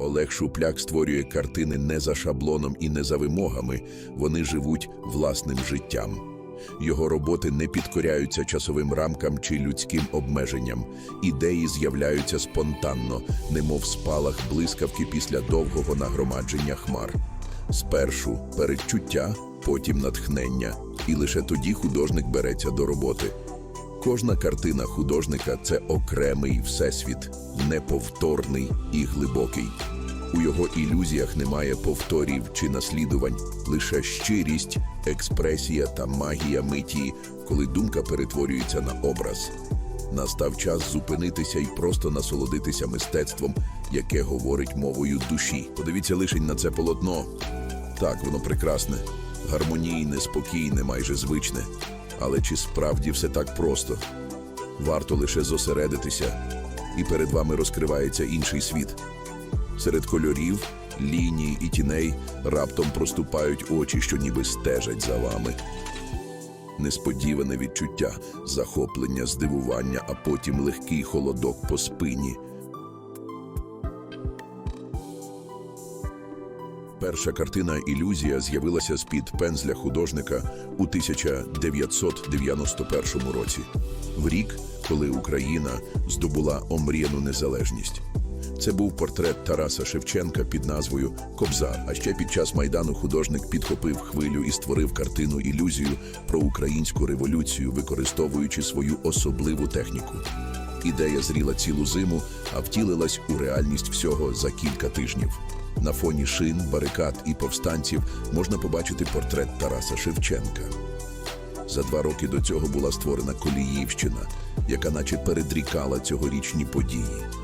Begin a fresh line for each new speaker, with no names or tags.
Олег Шупляк створює картини не за шаблоном і не за вимогами, вони живуть власним життям. Його роботи не підкоряються часовим рамкам чи людським обмеженням. Ідеї з'являються спонтанно, немов спалах блискавки після довгого нагромадження хмар. Спершу передчуття, потім натхнення, і лише тоді художник береться до роботи. Кожна картина художника це окремий всесвіт, неповторний і глибокий. У його ілюзіях немає повторів чи наслідувань, лише щирість, експресія та магія миті, коли думка перетворюється на образ. Настав час зупинитися і просто насолодитися мистецтвом, яке говорить мовою душі. Подивіться лишень на це полотно. Так, воно прекрасне, гармонійне, спокійне, майже звичне. Але чи справді все так просто? Варто лише зосередитися, і перед вами розкривається інший світ. Серед кольорів, ліній і тіней раптом проступають очі, що ніби стежать за вами. Несподіване відчуття, захоплення, здивування, а потім легкий холодок по спині. Перша картина Ілюзія з'явилася з-під пензля художника у 1991 році, в рік, коли Україна здобула омріяну незалежність. Це був портрет Тараса Шевченка під назвою Кобзар. А ще під час майдану художник підхопив хвилю і створив картину ілюзію про українську революцію, використовуючи свою особливу техніку. Ідея зріла цілу зиму, а втілилась у реальність всього за кілька тижнів. На фоні шин, барикад і повстанців можна побачити портрет Тараса Шевченка. За два роки до цього була створена Коліївщина, яка наче передрікала цьогорічні події.